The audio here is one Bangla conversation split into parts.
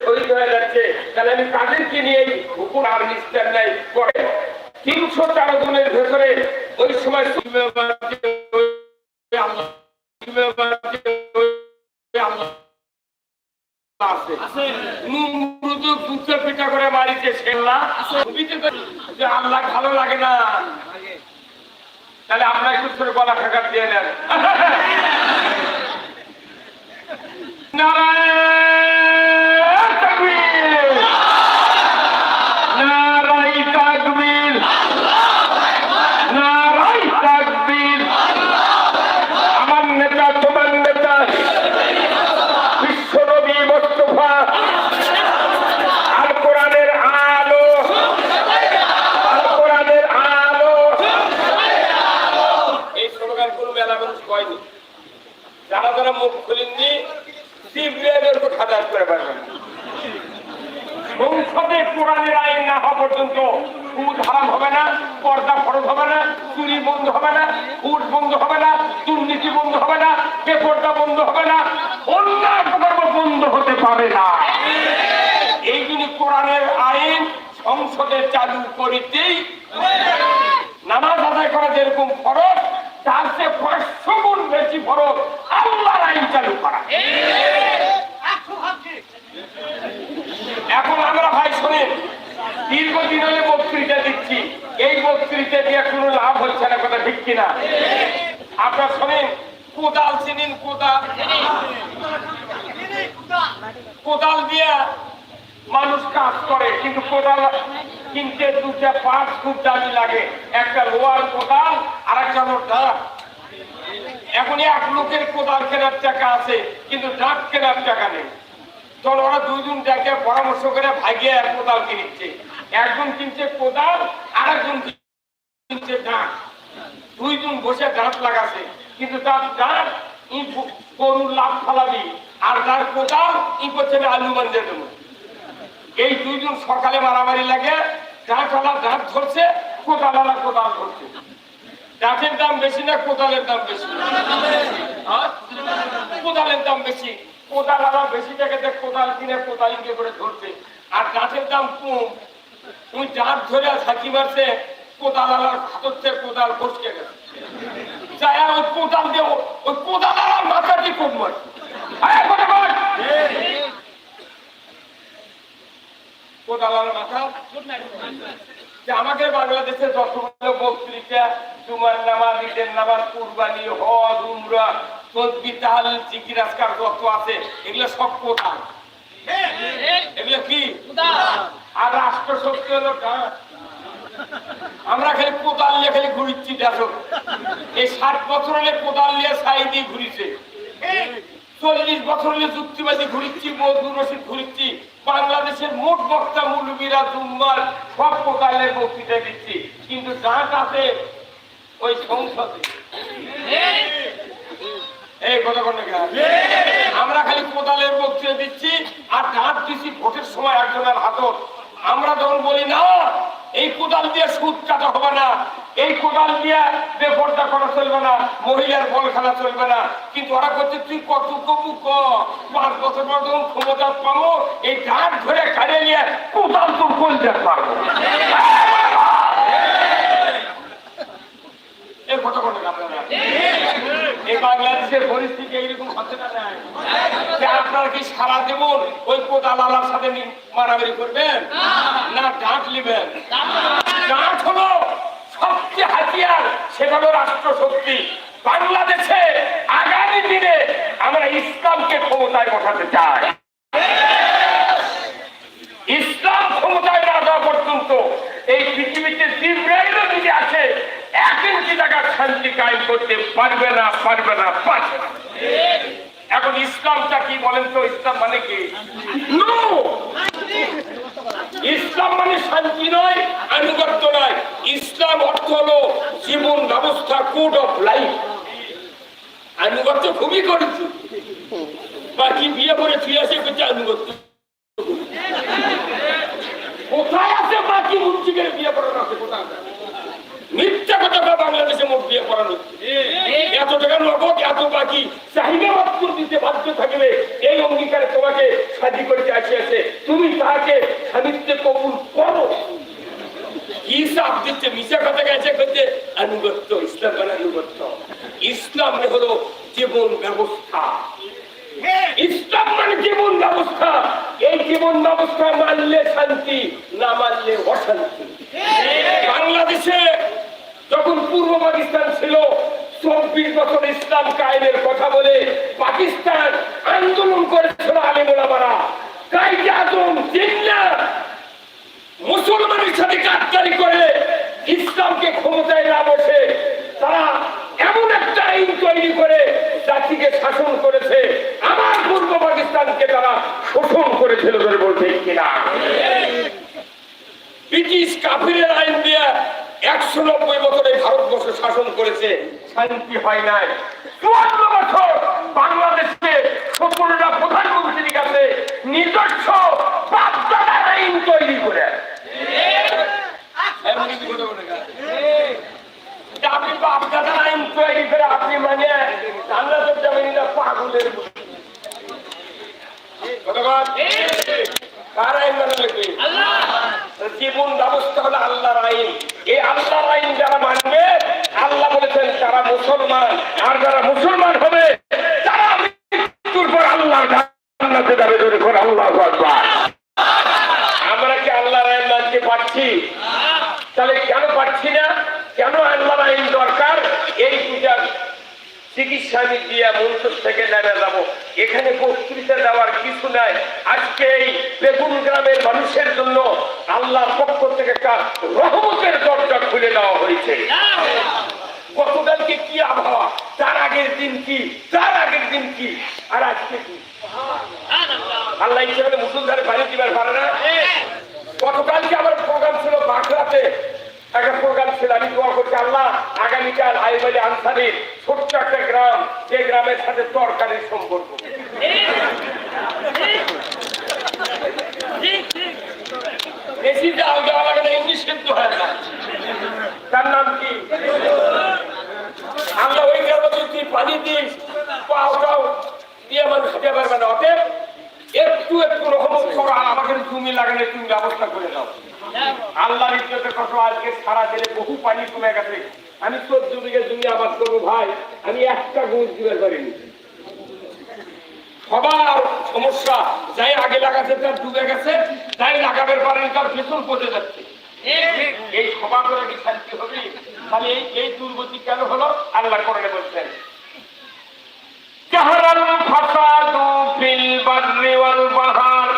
শহীদ হয়ে যাচ্ছে। তাহলে আমি তাদেরকে নিয়ে হুকুম আর নিস্তার নেই করে তিনশো তেরো জনের ভেতরে ওই সময় পিঠা করে বাড়িতে সেল্লা যে আল্লাহ ভালো লাগে না। তাহলে আপনার একটু করে গলা খাকার দিয়ে নেন। নারায়ণ বন্ধ হবে না উঠ বন্ধ হবে না, দুর্নীতি বন্ধ হবে না পেপরটা বন্ধ হবে না, অন্যায় প্রকল্প বন্ধ হতে পারে না। এই জন্য কোরআনের আইন সংসদে চালু করিতেই নামাজ আদায় করা যেরকম ফরজ তার চেয়ে পাঁচশো গুণ বেশি ফরজ আল্লাহর আইন চালু করা এখন আমরা ভাই শোনেন দীর্ঘদিন হলে বক্তৃতা দিচ্ছি এই বক্তৃতা দিয়ে কোনো লাভ হচ্ছে না কথা ঠিক কিনা? আপনার শোনেন, কোদাল চিনিন, কোদাল। কোদাল দিয়ে মানুষ কাজ করে, কিন্তু কোদাল কিনতে দুটা পাঁচ খুব দামি লাগে। একটা লোয়ার কোদাল আর একটা হলো ডাক। এখন এক লোকের কোদাল কেনার টাকা আছে, কিন্তু ডাক কেনার টাকা নেই। তখন ওরা দুইজন দেখে পরামর্শ করে ভাগিয়ে এক কোদাল কিনছে। একজন কিনছে কোদাল আর একজন কিনছে ডাক। দুইজন বসে দাঁত লাগাছে। কিন্তু তার দাঁত ই গরুর লাভ ফালাবি, আর তার কোদাল ই করছে আলু দেবো। এই দুইজন সকালে মারামারি লাগে দাঁতওয়ালা দাঁত ধরছে কোদালালা কোদাল ধরছে। দাঁতের দাম বেশি না কোদালের দাম বেশি? হ্যাঁ? কোদালের দাম বেশি। কোদাল আবার বেশি টাকা দিয়ে কোদাল কিনে কোদাল করে ধরছে। আর দাঁতের দাম কম। তুমি দাঁত ধরে থাকি মারছে কোদাল আলার হাতর কোদাল ফসকে গেছে যাই ওই কোদাল দিয়ে ওই কোদাল আলার মাথাটি কোন মার কোদাল আলার মাথা? যে আমাদের বাংলাদেশে যতগুলো বক্তৃতা জুমার নামাজ ঈদের নামাজ কুরবানি হজ উমরা তসবি তাহাল জিকির আজকার যত আছে এগুলো সব কোথায় এগুলো কি? আর রাষ্ট্র শক্তি হলো? আমরা খালি কোদাল নিয়ে খালি ঘুরিচ্ছি দেখো। এই ষাট বছর হলে কোদাল নিয়ে সাই দিয়ে ঘুরিছে। চল্লিশ বছর হলে যুক্তিবাদী ঘুরিচ্ছি মধুর রশিদ ঘুরিচ্ছি, বাংলাদেশের মোট বক্তা মুলুবিরা, জুম্মার সব কোদালের বক্তৃতা দিচ্ছি। কিন্তু দাঁত আছে ওই সংসদে। এই কথা কোন? আমরা খালি কোদালের বক্তৃতা দিচ্ছি, আর দাঁত দিচ্ছি ভোটের সময় একজনের হাতত। আমরা যখন বলি, না, এই কোদাল দিয়ে সুদ কাটা হবে না, এই কোদাল দিয়ে বেপর্দা করা চলবে না, মহিলার বল খেলা চলবে না, কিন্তু ওরা করছে তুই কত কবু ক? পাঁচ বছর পর যখন ক্ষমতা পাবো, এই দাঁত ধরে কাড়ে নিয়ে কোদাল তোর কোল পারব। এই কথা কোন আপনারা। এই বাংলাদেশের পরিস্থিতি এইরকম হচ্ছে না যে আপনারা কি সারা জীবন ওই কোদাল আলার সাথে মারামারি করবেন? না। ডাক নেবেন। ডাক হলো সবচেয়ে হাতিয়ার সেটা হলো রাষ্ট্র শক্তি বাংলাদেশে আগামী দিনে আমরা ইসলামকে ক্ষমতায় বসাতে চাই। ইসলাম ক্ষমতায় না যাওয়া পর্যন্ত এই পৃথিবীতে জিব্রাইলও যদি আসে এক ইঞ্চি জায়গার শান্তি কায়েম করতে পারবে না পারবে না, পারবে এখন ইসলামটা কি বলেন তো? ইসলাম মানে কি? ইসলাম মানে শান্তি নয়, আনুগত্য নয়। ইসলাম অর্থ হলো জীবন ব্যবস্থা কোড অফ লাইফ আনুগত্য খুবই করেছি। বাকি বিয়ে করে ফিরে আসে করছে আনুগত্য কোথায় আছে বাকি মুন্সিকের বিয়ে করানো আছে কোথায় আছে? মিথ্যা কথা কয় বাংলাদেশে মোট বিয়ে করানো হচ্ছে। এত টাকা নগদ এত বাকি চাহিদা মাত্র দিতে বাধ্য থাকে হইবে এই অঙ্গীকারে তোমাকে সাজি করিতে আসিয়াছে। তুমি তাহাকে স্বামীত্বে কবুল করো। কি দিচ্ছে মিশা কথা গেছে করতে আনুগত্য ইসলাম মানে আনুগত্য। ইসলাম হলো জীবন ব্যবস্থা। ইসলাম মানে জীবন ব্যবস্থা। এই জীবন ব্যবস্থা মানলে শান্তি না মানলে অশান্তি। বাংলাদেশে যখন পূর্ব পাকিস্তান ছিল চব্বিশ বছর ইসলাম কায়েমের কথা বলে পাকিস্তান আন্দোলন করেছিল আলিমুলামারা কাইজে আজম, জিন্না মুসলমানের সাথে গাদ্দারি করে ইসলামকে ক্ষমতায় না বসে তারা এমন একটা আইন তৈরি করে জাতিকে শাসন করেছে। আমার পূর্ব পাকিস্তানকে তারা শোষণ করেছিল বলে বলতে কিনা। ব্রিটিশ কাফিরের আইন দিয়ে একশো নব্বই বছর ভারতবর্ষ শাসন করেছে শান্তি হয় নাই। চুয়ান্ন বছর বাংলাদেশে সতেরোটা প্রধানমন্ত্রীর কাছে নিজস্ব বাপদাদার আইন তৈরি করে। আপনি বাপদাদার আইন তৈরি করে আপনি মানে জান্নাতের যাবেন না পাগলের। কার আইন মানে লাগবে জীবন ব্যবস্থা হলো আল্লাহর আইন। এই আল্লাহর আইন যারা মানবে, আল্লাহ বলেছেন তারা মুসলমান, আর যারা মুসলমান হবে, তারা মৃত্যুর পর আল্লাহর জান্নাতে যাবে যদি করে আল্লাহ আমরা কি আল্লাহর আইন মানতে পারছি? তাহলে কেন পারছি না? কেন আল্লাহর আইন দরকার এই পূজার চিকিৎসা দিয়ে মঞ্চর থেকে নেমে যাব। এখানে বক্তৃতা দেওয়ার কিছু নাই। আজকে এই বেগুন গ্রামের মানুষের জন্য আল্লাহর পক্ষ থেকে একটা রহমতের দরজা খুলে দেওয়া হয়েছে। গতকালকে কি আবহাওয়া? তার আগের দিন কি? তার আগের দিন কি? আর আজকে কি? আল্লাহ হলে মুসুলধারে বাড়ি দিবার পারে না? গতকালকে আমার প্রোগ্রাম ছিল বাঁকড়াতে। একটা প্রোগ্রাম ছিল, আমি দোয়া করছি, আল্লাহ আগামীকাল আইবালি আনসারির ছোট্ট একটা গ্রাম, যে গ্রামের সাথে তরকারির সম্পর্ক। জাল না। অতএব একটু একটু তুমি তুমি ব্যবস্থা করে দাও। আজকে সারা দিনে বহু পানি কমে গেছে। আমি চোদ্দ বিঘা জমি আবাদ করব ভাই, আমি একটা গুজ দিবে পারিনি সবার সমস্যা, যাই আগে লাগাতে তার ডুবে গেছে, তাই লাগাবের পারেন তার ভেতর পড়ে যাচ্ছে। এই সভা করে কি শান্তি হবে? মানে এই এই দুর্গতি কেন হলো? আল্লাহ করে বলছেন জাহারাল ফাসাদু ফিল বাহরি ওয়াল বাহার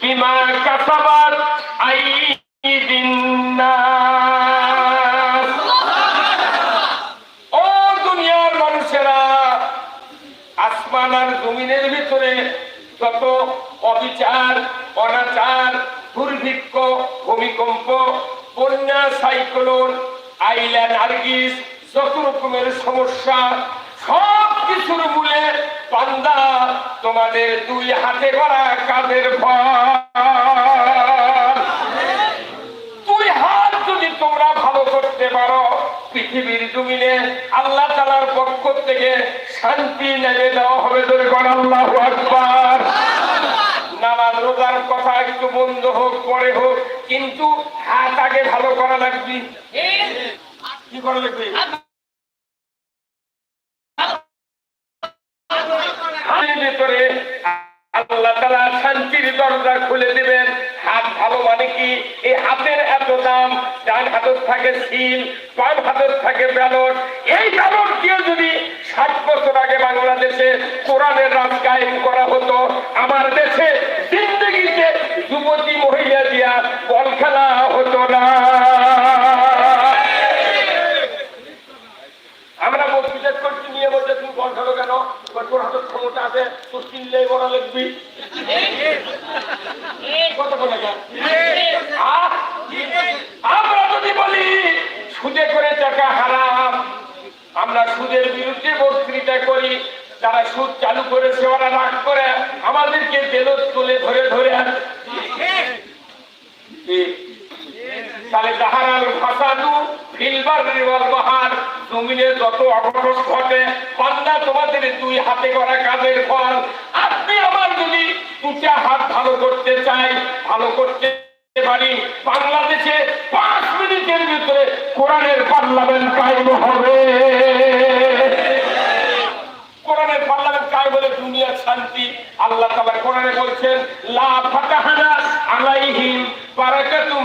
বিমা কাসাব যত অবিচার, অনাচার, দুর্ভিক্ষ, ভূমিকম্প, বন্যা, সাইক্লোন আইলা নার্গিস যত রকমের সমস্যা সব কিছুর মূলে পান্দা তোমাদের দুই হাতে করা কাজের ফল পৃথিবীর জমিনে আল্লাহ তালার পক্ষ থেকে শান্তি নেমে দেওয়া হবে দুর্গণ আল্লাহ আকবার। নামাজ, রোজার কথা একটু বন্ধ হোক, পরে হোক, কিন্তু হাত আগে ভালো করা লাগবে। কি করা লাগবে? ভিতরে আল্লাহ তালা শান্তির দরজা খুলে দিবেন। হাত ভালো মানে কি? এই হাতের এত দাম, ডান হাতের থাকে সিল, বাম হাতের থাকে ব্যালট। এই ব্যালট দিয়ে যদি ষাট বছর আগে বাংলাদেশে কোরআনের রাজ কায়েম করা হতো, আমার দেশে জিন্দগিতে যুবতী মহিলা দিয়া বল খেলা হতো না। আমরা করছি নিয়ে তুমি বল খেলো কেন? তোর হাতে ক্ষমতা আছে, তোর চিনলেই বড় লিখবি সুদের বিরুদ্ধে বক্তৃতা করি, যারা সুদ চালু করেছে, ওরা রাগ করে, আমাদেরকে তুলে ধরে ধরে তাহলে জাহারাল ফাসাদু ফিল বাররি বাহার, জমিনে যত অঘটন ঘটে, বান্দা তোমাদের দুই হাতে করা কাজের ফল। আপনি আমার যদি দুটা হাত ভালো করতে চাই, ভালো করতে পারি। বাংলাদেশে পাঁচ মিনিটের ভিতরে কোরআনের পার্লামেন্ট কায়েম হবে। কোরআনের পার্লামেন্ট হলে দুনিয়ার শান্তি। আল্লাহ তাআলা কোরআনে বলছেন আলাইহিম বারাকাতুম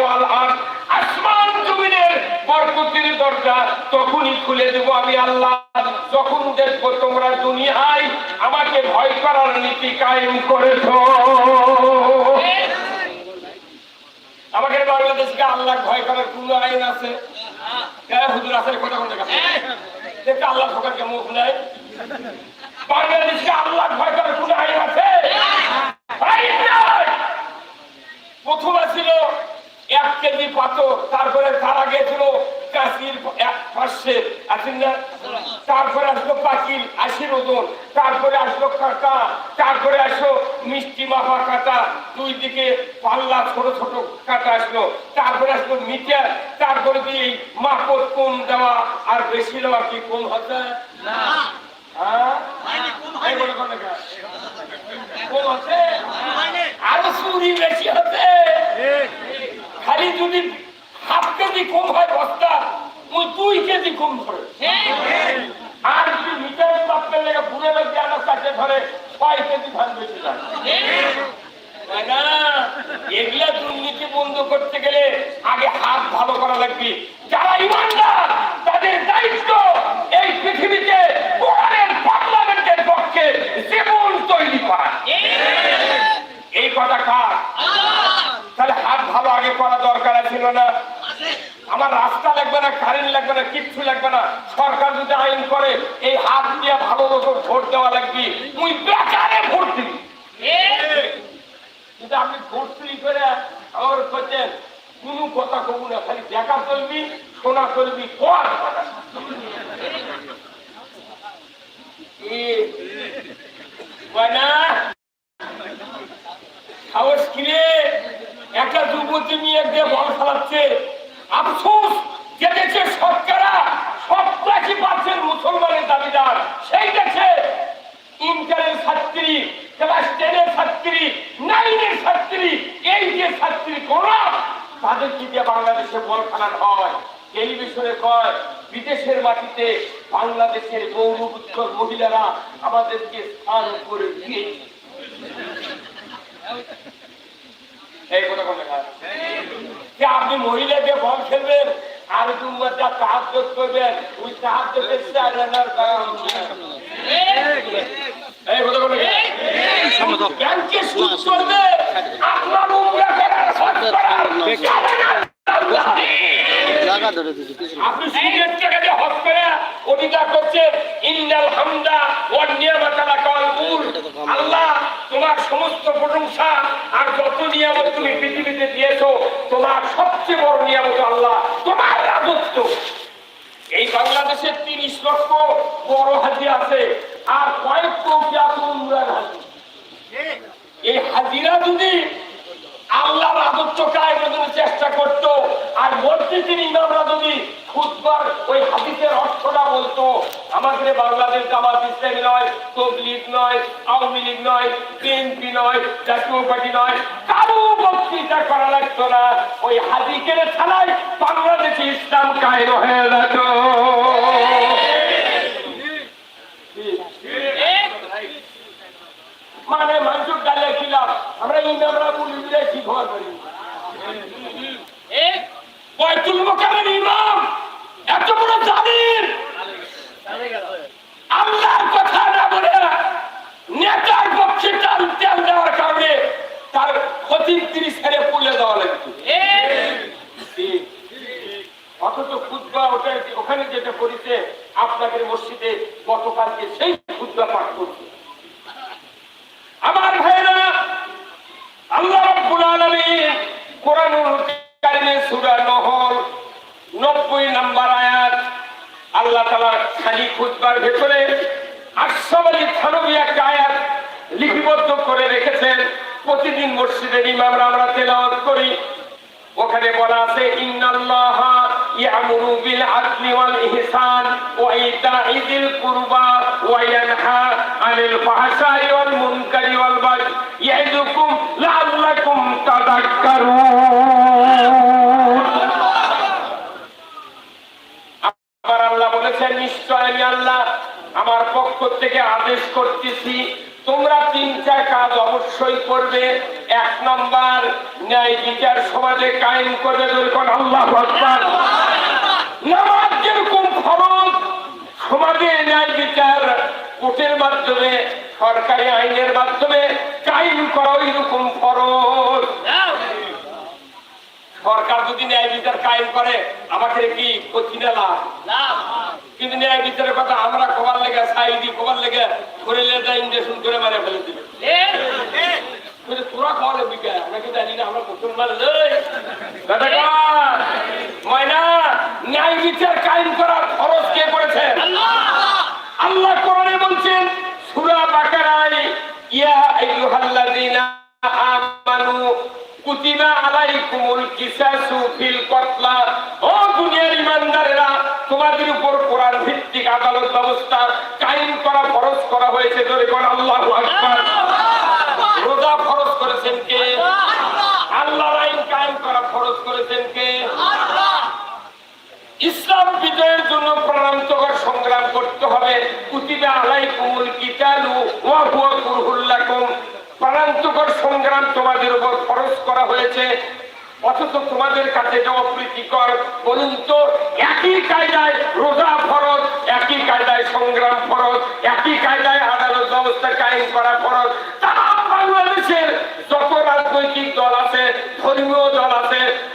ওয়াল আসমান জমিনের দরজা তখনই খুলে দেব আমি আল্লাহ। যখন দেখব তোমরা দুনিয়ায় আমাকে ভয় করার নীতি কায়েম করেছ। আমাদের বাংলাদেশকে আল্লাহ ভয় করার কোন আইন আছে? আল্লাহ বাংলাদেশকে আল্লাহ ভয় করার কোন আইন আছে। প্রথম ছিল এক কেজি পাথর, তারপরে তার আগে ছিল কাশির এক পাঁচশে আছেন না? তারপরে আসলো পাকিল আশির ওজন। তারপরে আসলো কাঁটা তারপরে আসলো মিষ্টি মাপা কাঁটা দুই দিকে পাল্লা ছোট ছোট কাঁটা আসলো। তারপরে আসলো মিটার তারপরে দিয়ে মাপত কম দেওয়া আর বেশি দেওয়া কি কম হচ্ছে? হ্যাঁ এই বলে কোন জায়গা? কম হচ্ছে আরও চুরি বেশি হচ্ছে খালি যদি হাফ কেজি কম হয় বস্তা ওই কেজি ধরে। আর যদি মিটার মাপের লেগে বুড়ে লোক জানা কাছে ধরে ছয় কেজি ধান বেশি এগুলা দুর্নীতি বন্ধ করতে গেলে আগে হাত ভালো করা লাগবে। যারা ইমানদার, তাদের দায়িত্ব এই পৃথিবীতে কোরআনের পার্লামেন্টের পক্ষে জীবন তৈরি করা। এই কথা কার? তাহলে হাত ভালো আগে করা দরকার ছিল না? আমার রাস্তা লাগবে না কারেন্ট লাগবে না কিচ্ছু লাগবে না। সরকার যদি আইন করে এই হাত দিয়ে ভালো মতো ভোট দেওয়া লাগবে। মুই বেকারে ভোট দিবি। কিন্তু আপনি ভোট চুরি করে আমার করছেন কোনো কথা কবু না খালি দেখা চলবি শোনা চলবি কর এ, কয় না সাহস কিনে একটা যুবতী নিয়ে দিয়ে বল খেলাচ্ছে আফসোস যে দেশে শতকরা সপ্তাশি পার্সেন্ট মুসলমানের দাবিদার সেই দেশে ইন্টারের ছাত্রী ক্লাস টেনের ছাত্রী, নাইনের ছাত্রী, এই যে ছাত্রী কোনা তাদের কি দিয়ে বাংলাদেশে বল খেলানো হয়? টেলিভিশনে কয়, বিদেশের মাটিতে বাংলাদেশের গৌরবোত্তর মহিলারা আমাদেরকে স্থান করে দিয়েছে এই কথা যে আপনি মহিলাকে বল খেলবেন, আর যা সাহায্য করবেন, ওই সাহায্য ব্যাংকে সুদ করবে আপনার উমরা করার হজ করার আপনি সুদের টাকা দিয়ে হজ করে অধিকার করছেন ইন্নাল হামদা ওয়ান নিয়ামাতা লাকাল আল্লাহ তোমার সমস্ত প্রশংসা আর যত নিয়ামত তুমি পৃথিবীতে দিয়েছ তোমার সবচেয়ে বড় নিয়ামত আল্লাহ তোমার রাজত্ব। এই বাংলাদেশের তিরিশ লক্ষ বড় হাজি আছে আর কয়েক কোটি আছে উমরার হাজি এই হাজিরা যদি আল্লাহ রাজত্ব কায়েমের জন্য চেষ্টা করত আর বলতে তিনি ইমামরা যদি খুদবার ওই হাদিসের অর্থটা বলতো আমাদের বাংলাদেশ জামাত ইসলামী নয় তবলিগ নয় আওয়ামী লীগ নয় বিএনপি নয় জাতীয় পার্টি নয় কারও বক্তৃতা করা লাগতো না। ওই হাদিকের ছাড়াই বাংলাদেশে ইসলাম কায়েম হয়ে যেত মানে মানুষ ডালে খিলাম আমরা ইমামরা বলি দিলে কি খবর করি বয়তুল মোকামের ইমাম এত বড় জালিম। আল্লাহর কথা না বলে নেতার পক্ষে তার তেল দেওয়ার কারণে তার ক্ষতির তিরিশ হারে পুলে দেওয়া লাগতো অথচ খুদ্া ওটা ওখানে যেটা করেছে, আপনাদের মসজিদে গতকালকে সেই খুদ্া পাঠ করছে আমার ভাইরা আল্লাহ রাব্বুল আলামিন কোরআনুল কারিমে সূরা নহল 90 নাম্বার আয়াত আল্লাহ তাআলা খালি খুতবার ভেতরে আশরাফ থানবী একটা আয়াত লিপিবদ্ধ করে রেখেছেন প্রতিদিন ওখানে বলা আছে ইয়ামুরু বিল আদলি ওয়াল ইহসান ওয়া কুরবা ওয়া ইয়ানহা আনিল ওয়াল মুনকারি ওয়াল লাআল্লাকুম আবার আল্লাহ বলেছেন, নিশ্চয় আমি আল্লাহ আমার পক্ষ থেকে আদেশ করতেছি তোমরা তিনটা কাজ অবশ্যই করবে। এক নাম্বার, ন্যায় বিচার সমাজে কায়েম করবে যেরকম ফরজ, সমাজে ন্যায় বিচার কোর্টের মাধ্যমে, সরকারি আইনের মাধ্যমে কায়েম করা ফরজ। সরকার যদি ন্যায় বিচার কায়েম করে, আমাকে কি কঠিন লাভ কিন্তু ন্যায় বিচারের কথা আমরা কবার লেগে সাইদি কবার লেগে ধরে লেগে ইঞ্জেকশন করে মারে ফেলে দিবে। তোরা খাওয়ালে বিকা আমরা কি জানি না আমরা মুসলমান লই। দাদা কর। ময়না ন্যায় বিচার কায়েম করার খরচ কে করেছেন আল্লাহ! কোরআনে বলছেন সূরা বাকারায় ইয়া আইয়ুহাল্লাযীনা আমানু কুতিবা আলাইকুমুল কিসাসু ফিল কতলা। ও দুনিয়ার ইমানদারেরা তোমাদের উপর কোরআন ভিত্তিক আদালত ব্যবস্থা কায়েম করা ফরজ করা হয়েছে ধরে কোন আল্লাহু রোজা ফরজ করেছেন কে? আল্লাহর আইন কায়েম করা ফরজ করেছেন কে? ইসলাম বিজয়ের জন্য প্রাণান্তকর সংগ্রাম করতে হবে। কুতিবা আলাইকুমুল কিতালু ওয়া হুয়া কুরহুল প্রাণান্তকর সংগ্রাম তোমাদের উপর ফরজ করা হয়েছে। অথচ তোমাদের কাছে এটা অপ্রীতিকর, বলুন তো, একই কায়দায় রোজা ফরজ, একই কায়দায় সংগ্রাম ফরজ, একই কায়দায় আদালত ব্যবস্থা কায়েম করা ফরজ দল ধর্মীয়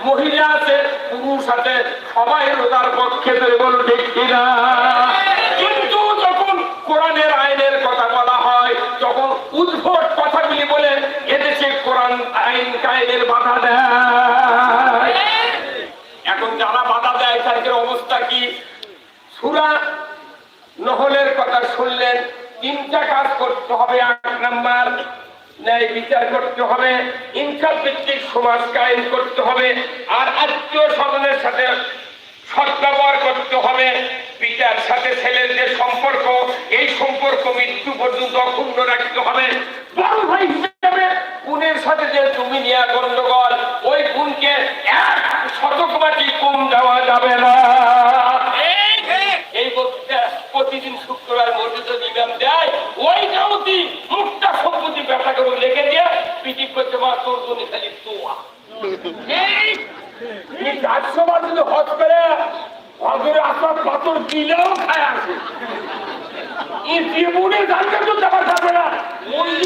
মহিলা আছে, পুরুষ আছে, সবাই রোজার পক্ষে কিন্তু যখন কোরআনের আইনের কথা বলা হয় তখন উদ্ভট কথাগুলি বলে আইন বাধা দেয়। এখন যারা বাধা দেয়, তাদের অবস্থা কি? সুরা নহলের কথা শুনলেন, তিনটা কাজ করতে হবে, এক নাম্বার, ন্যায় বিচার করতে হবে, ইনসাফ ভিত্তিক সমাজ কায়েম করতে হবে, আর আত্মীয় স্বজনের সাথে সদ্ব্যবহার করতে হবে, পিতার সাথে ছেলের যে সম্পর্ক, এই সম্পর্ক মৃত্যু পর্যন্ত অক্ষুণ্ণ রাখতে হবে। বড় ভাই গুণের সাথে যে তুমি নিয়ে গন্ডগোল, ওই গুণকে এক শতক মাটি কম দেওয়া যাবে না। প্রতিদিন শুক্রবার মসজিদে ইমাম দেয়, ওই কামতি মুখটা সম্পত্তি ব্যবসা করে দিয়ে পিটি যদি হজ করে পাথর দিলেও না। বলে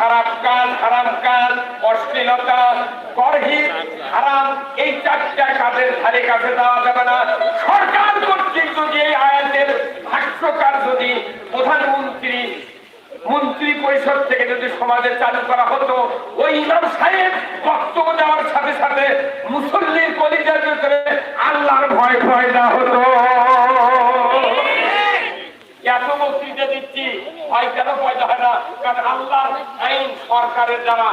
খারাপ কাজ হারাম কাজ, অশ্লীলতা গর্হিত হারাম, এই চারটা কাজের ধারে কাছে যাওয়া যাবে না। সরকার কর্তৃক যদি এই আয়াতের ভাষ্যকার যদি প্রধানমন্ত্রী, মন্ত্রী পরিষদ থেকে যদি সমাজে চালু করা হতো, ওই ইমাম সাহেব বক্তব্য দেওয়ার সাথে সাথে মুসল্লির কলিজার ভিতরে আল্লাহর ভয় ভয় না হতো। এত বক্তৃতা দিচ্ছি। পায়খানা পয়দা হয় না? কারণ আল্লাহ আইন সরকারের দ্বারা